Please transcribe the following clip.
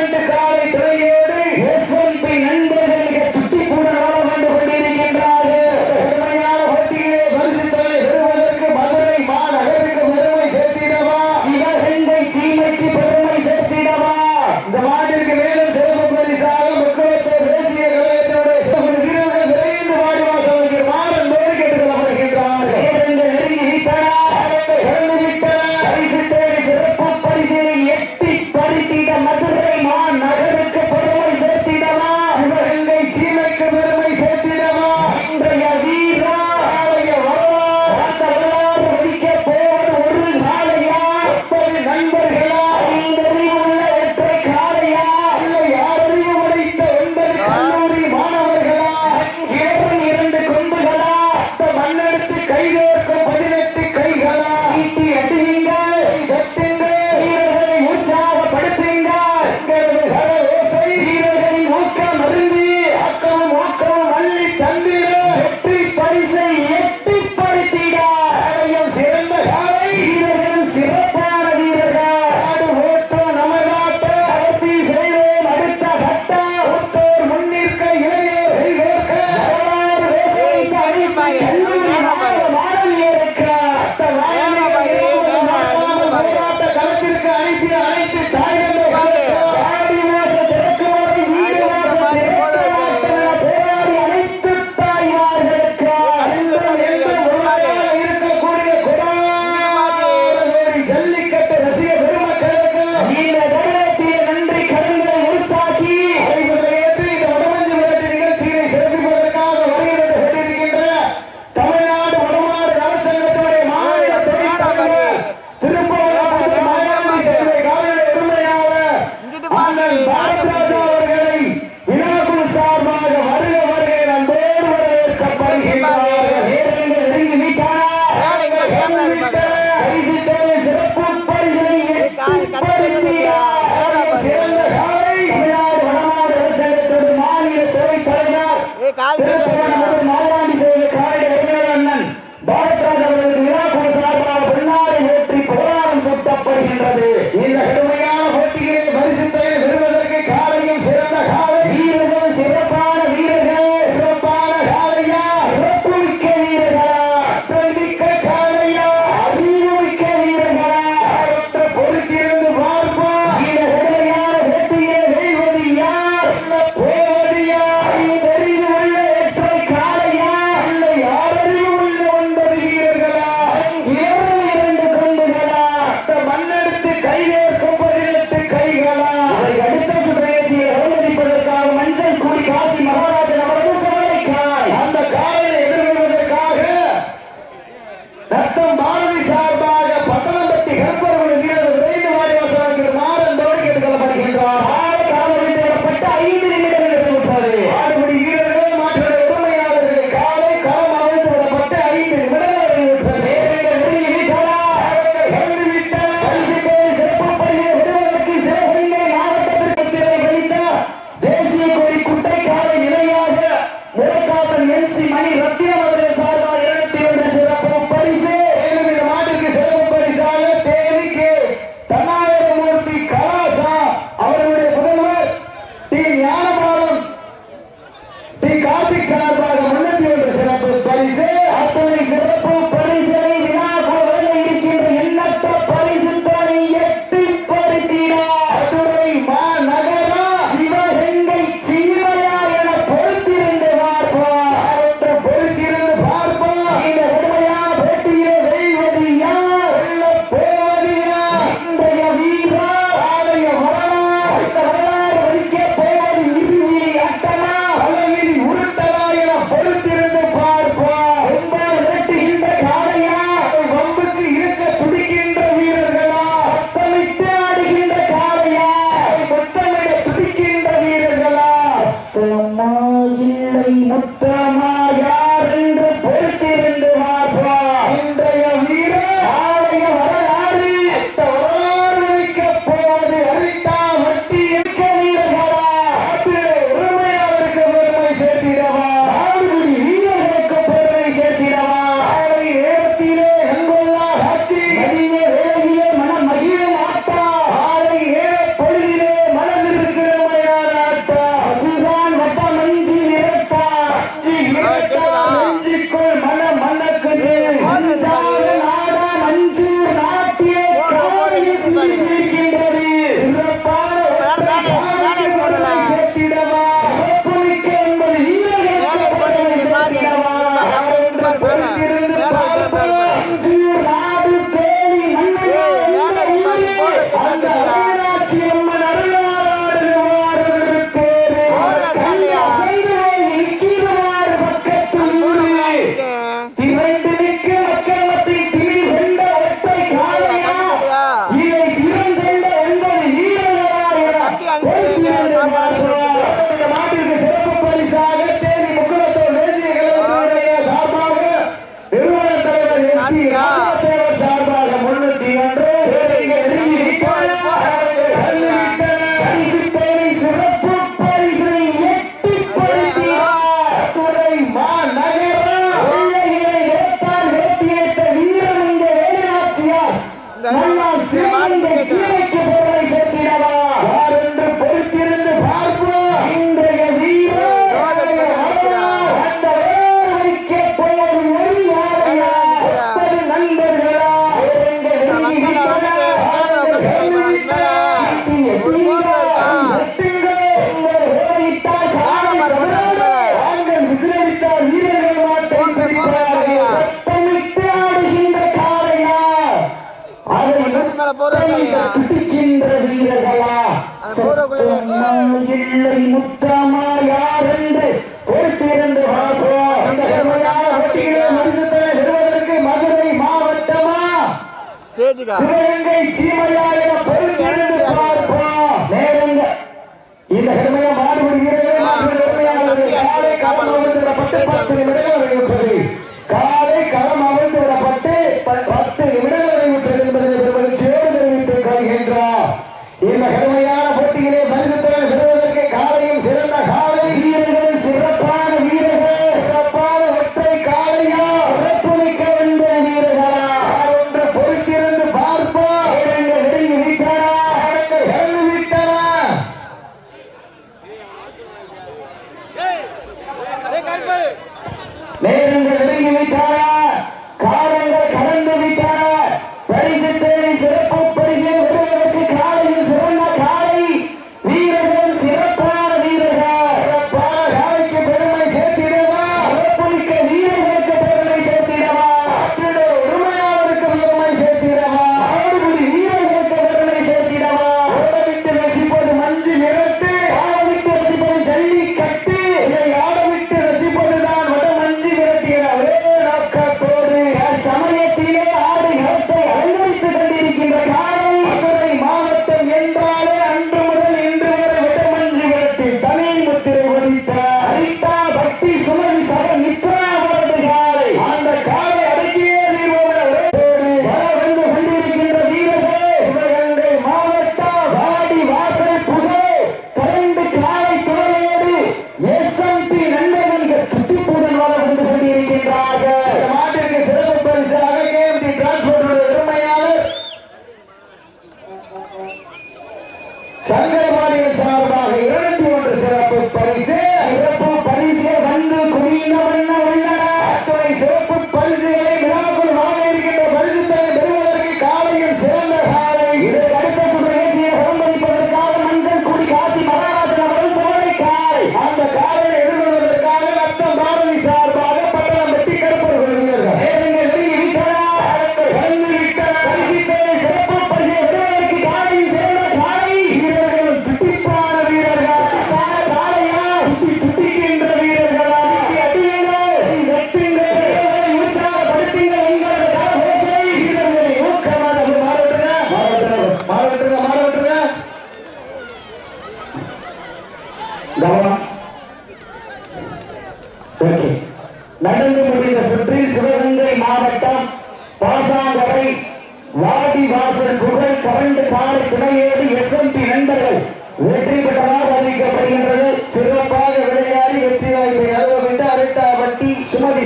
இரண்டு காலை துணையோடு Mira, முத்தமா யார் என்று பொறுத்திருந்து பார்ப்போம் அந்த கருமையான வட்டியிலே மனிதத்தனை பெறுவதற்கு மதுரை மாவட்டமா? சிவகங்கை சீமையா என பொறுத்திருந்து இந்த கடுமையா மாறுபடுகிறது பரிசாக கேஎம்டி டிரான்ஸ்போர்ட் உரிமையாளர் சங்கரபாடியின் சார்பாக இருநூத்தி ஒன்று சிறப்பு பரிசு. சிறப்பு பரிசு வந்து குடியின வண்ண உள்ளன அத்துறை சிறப்பு பரிசுகளை விழாக்குள் வாங்க இருக்கின்ற பரிசு தலை பெறுவதற்கு காலையில் சிறந்த காலை. இரவு நடந்து முடிந்த சுற்றி சிவகங்கை மாவட்டம் பாசாங்கரை வாடி வாசல் புகழ் கரண்டு காலை துணையோடு பி நண்பர்கள் வெற்றி பெற்றதாக அறிவிக்கப்படுகின்றது. சிறப்பாக விளையாடி வெற்றி வாய்ப்பை அனுபவித்த அரைத்தா வட்டி சுமதி